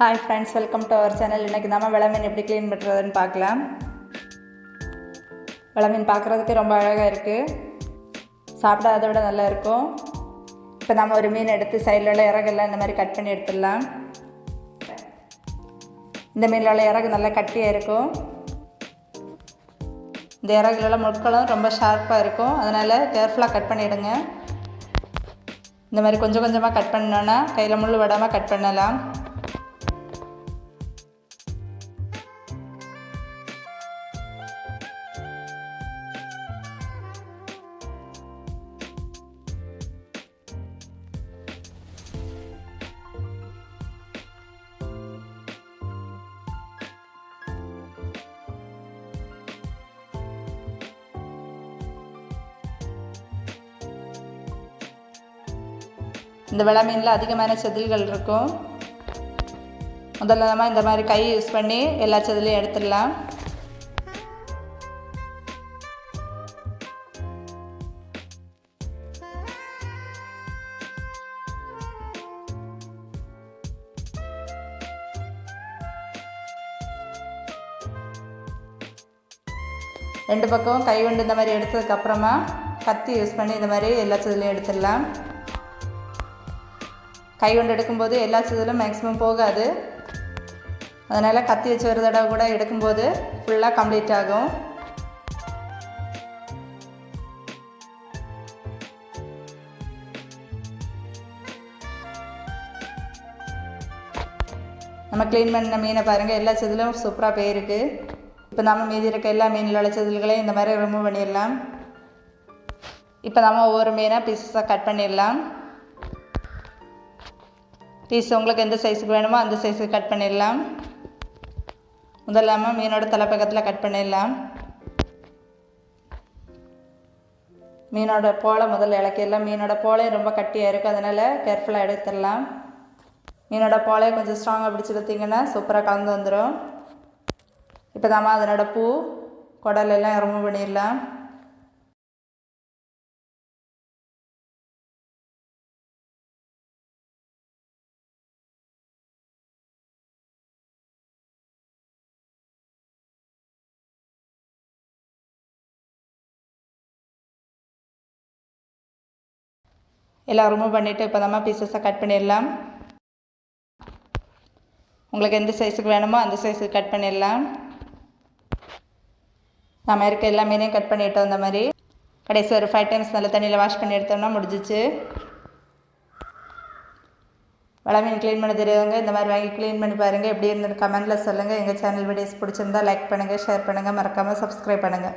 Hi friends welcome to our channel இன்றைக்கி நம்ம விளமீன் எப்படி க்ளீன் பண்ணுறதுன்னு பார்க்கலாம். விளமீன் பார்க்குறதுக்கு ரொம்ப அழகாக இருக்குது சாப்பிட அதை விட நல்லா இருக்கும். இப்போ நம்ம ஒரு மீன் எடுத்து சைடில் உள்ள இறகெல்லாம் இந்த மாதிரி கட் பண்ணி எடுத்துடலாம். இந்த மீனில் உள்ள இறகு நல்லா கட்டியாக இருக்கும். இந்த இறகுல முட்களும் ரொம்ப ஷார்ப்பாக இருக்கும். அதனால் கேர்ஃபுல்லாக கட் பண்ணிவிடுங்க இந்த மாதிரி கொஞ்சம் கொஞ்சமாக கட் பண்ணோன்னா கையில் முள் விடாமல் கட் பண்ணலாம். இந்த விளை மீனில் அதிகமான செதில்கள் இருக்கும். முதல்ல நம்ம இந்த மாதிரி கை யூஸ் பண்ணி எல்லா செதிலையும் எடுத்துடலாம். ரெண்டு பக்கம் கை கொண்டு இந்த மாதிரி எடுத்ததுக்கப்புறமா கத்தி யூஸ் பண்ணி இந்த மாதிரி எல்லா செதிலையும் எடுத்துடலாம். கை கொண்டு எடுக்கும்போது எல்லா செதிலும் மேக்ஸிமம் போகாது. அதனால் கத்தி வச்சு ஒரு தடவை கூட எடுக்கும்போது ஃபுல்லாக கம்ப்ளீட் ஆகும். நம்ம க்ளீன் பண்ண மீனை பாருங்கள் எல்லா செதிலும் சூப்பராக போயிருக்கு. இப்போ நம்ம மீதி இருக்க எல்லா மீனில் உள்ள செதில்களையும் இந்த மாதிரி ரிமூவ் பண்ணிடலாம். இப்போ நம்ம ஒவ்வொரு மீனாக பீசஸாக கட் பண்ணிடலாம். பீஸ் உங்களுக்கு எந்த சைஸுக்கு வேணுமோ அந்த சைஸுக்கு கட் பண்ணிடலாம். முதல்லாமல் மீனோட தலைப்பக்கத்தில் கட் பண்ணிடலாம். மீனோட போலை முதல்ல இலக்கிடலாம். மீனோட போலையும் ரொம்ப கட்டியாக இருக்குது அதனால் கேர்ஃபுல்லாக எடுத்துடலாம். மீனோட போலையை கொஞ்சம் ஸ்ட்ராங்காக பிடிச்சிருத்திங்கன்னா சூப்பராக கலந்து வந்துடும் இப்போ தாம்மா அதனோட பூ குடலெல்லாம் ரிமூவ் பண்ணிடலாம். எல்லாம் ரிமூவ் பண்ணிவிட்டு இப்போ தான் பீசஸாக கட் பண்ணிடலாம். உங்களுக்கு எந்த சைஸுக்கு வேணுமோ அந்த சைஸுக்கு கட் பண்ணிடலாம். நம்ம இருக்க எல்லா மீனையும் கட் பண்ணிவிட்டோம் இந்த மாதிரி. கடைசி ஒரு ஃபைவ் டைம்ஸ் நல்ல தண்ணியில் வாஷ் பண்ணி எடுத்தோம்னா முடிஞ்சிச்சு. வள மீன் க்ளீன் பண்ண தெரியாதவங்க இந்த மாதிரி வாங்கி க்ளீன் பண்ணி பாருங்கள் எப்படி இருந்தது கமெண்ட்டில் சொல்லுங்கள் எங்கள் சேனல் வீடியோஸ் பிடிச்சிருந்தா லைக் பண்ணுங்கள் ஷேர் பண்ணுங்கள் மறக்காமல் சப்ஸ்கிரைப் பண்ணுங்கள்